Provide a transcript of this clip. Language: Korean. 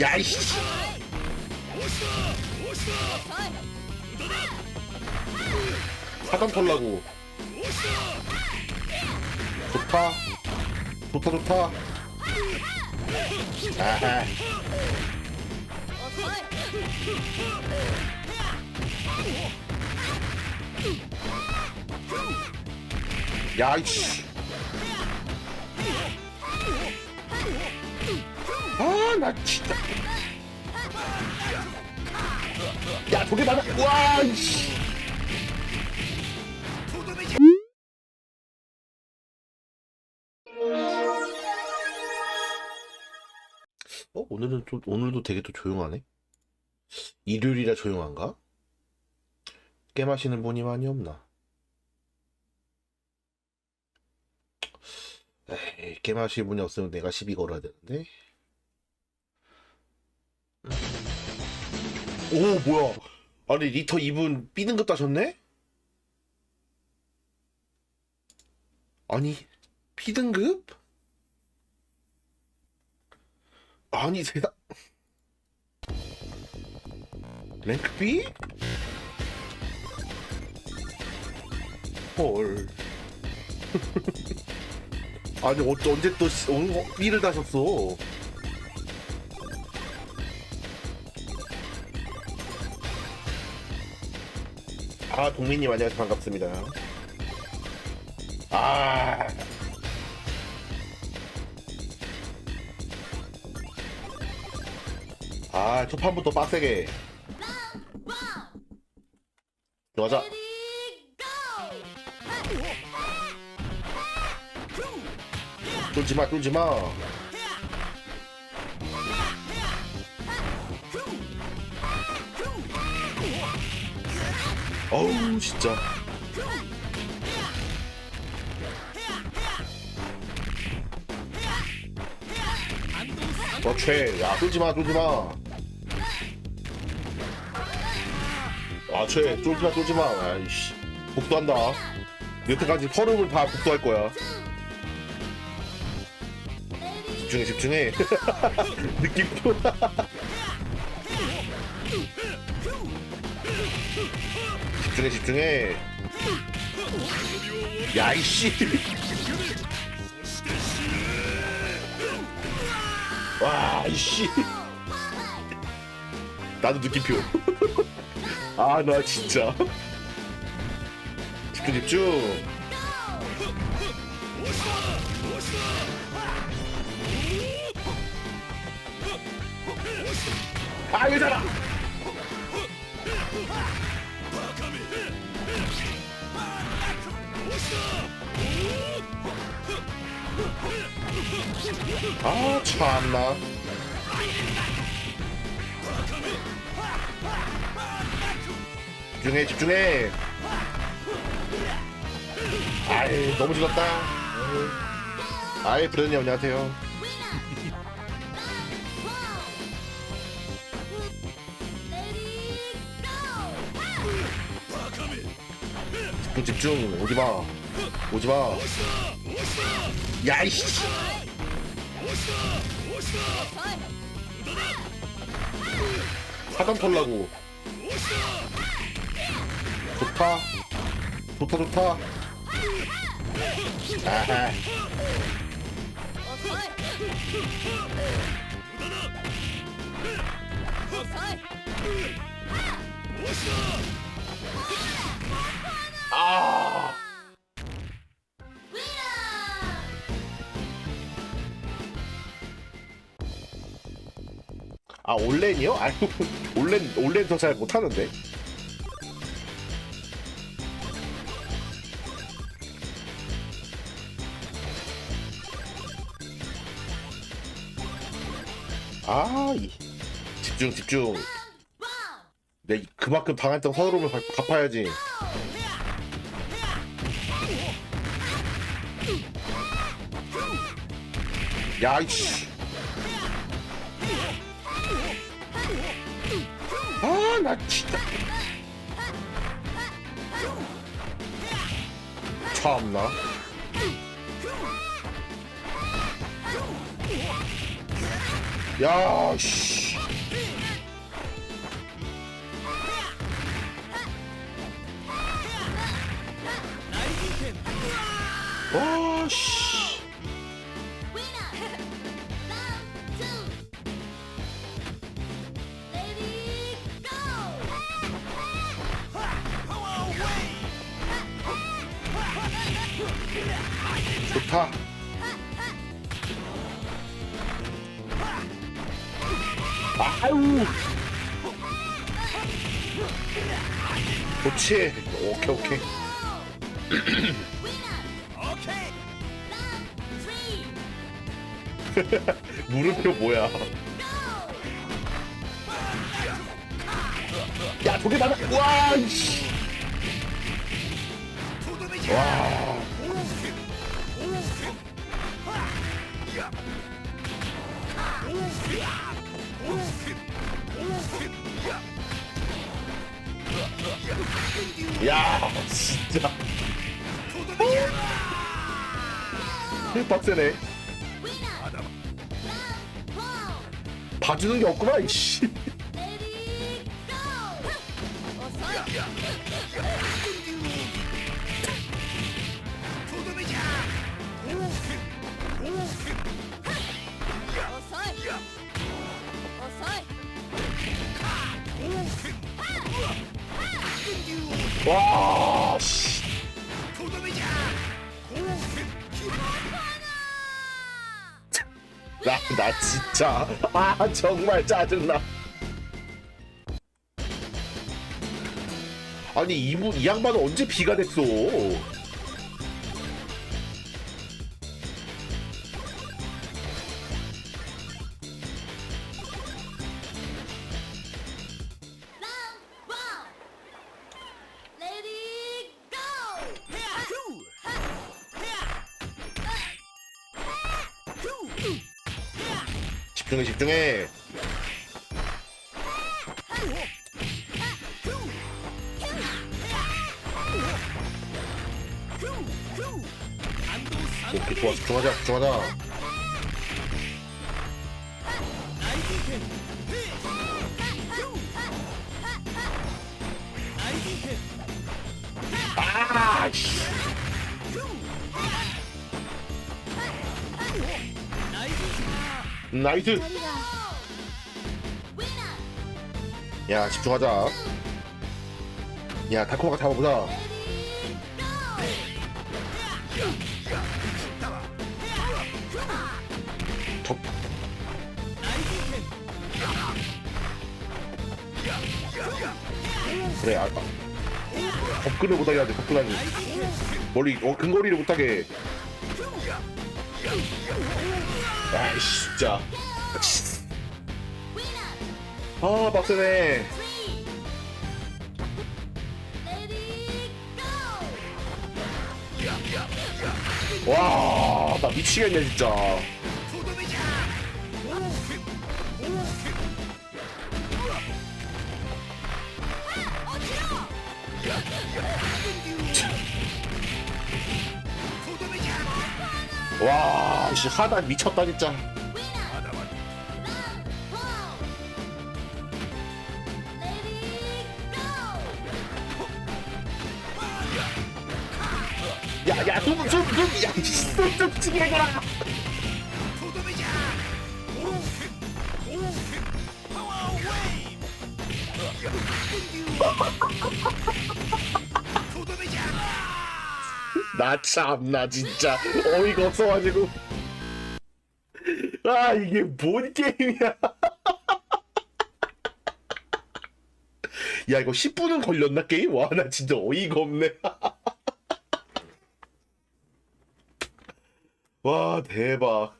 야 이씨. 사단 털라고. 좋다. 좋다 좋다. 아하. 야 이씨. 아, 나 진짜. 야, 저게 맞아. 와, 이씨. 어, 오늘은 좀, 오늘도 되게 또 조용하네? 일요일이라 조용한가? 깨 마시는 분이 많이 없나? 에이, 깨 마시는 분이 없으면 내가 시비 걸어야 되는데. 오, 뭐야. 아니, 리터 2분 B등급 따셨네? 아니, B등급? 아니, 세상. 랭크 B? 헐. 아니, 어, 언제 또 씨- 어, B를 다셨어? 아, 동민님 안녕하세요. 반갑습니다. 아. 아, 첫 판부터 빡세게. 맞아. 뚫지 마, 뚫지 마. 어우, 진짜. 어최 야 뚫지 마 뚫지 마. 아최 뚫지 마 뚫지 마. 아이씨 복도한다. 여태까지 허름을 다 복도할 거야. 집중해 집중해. 느낌표. 집중해 집중해. 야 이씨. 와, 이씨. 나도 느낌표. 아, 나 진짜. 집중, 집중. 아, 왜 살아? 아, 참나. 집중해, 집중해. 아이, 너무 질렀다. 아이, 브레드님 안녕하세요. 집중, 집중. 오지 마. 오지 마. 야이씨. 사단 털라고. 좋다. 좋다, 좋다. 아하. 아, 온라인이요? 아유, 온라인, 온라인 더잘 못하는데. 아, 이- 집중, 집중. 내 그만큼 당했던 서러움을 갚- 갚아야지. 야, 이씨. 아, 나 진짜. 참나. 야, 씨. 와, 씨. 아유. 좋지. 오케이, 오케이. 물음표 뭐야? 야, 저게 나다. 와, 씨. 와. 야, 진짜. 빡세네. 봐주는 게 없구만, 이씨. 와, 씨. 나, 나 진짜. 아, 정말 짜증나. 아니, 이 분, 이 양반은 언제 비가 됐어? 집중해, 집중해. 오케이, 좋아, 집중하자, 집중하자. 아, 씨. 나이스. 야, 집중하자. 야, 달콤하게 잡아보자. 그래, 아, 아. 접근을 못하게 하지, 접근하지. 멀리, 어, 근거리를 못하게. 아이씨, 진짜. 아, 빡세네. Three! Ready, go! 와, 나 미치겠네, 진짜. 와, 씨, 하다 미쳤다, 진짜. 야, 야, 숨, 숨, 숨, 야, 이 숨, 좀 치게 해라. 나 참, 나 진짜 어이가 없어가지고. 아, 이게 뭔 게임이야. 야, 이거 10분은 걸렸나, 게임? 와, 나 진짜 어이가 없네. 와, 대박.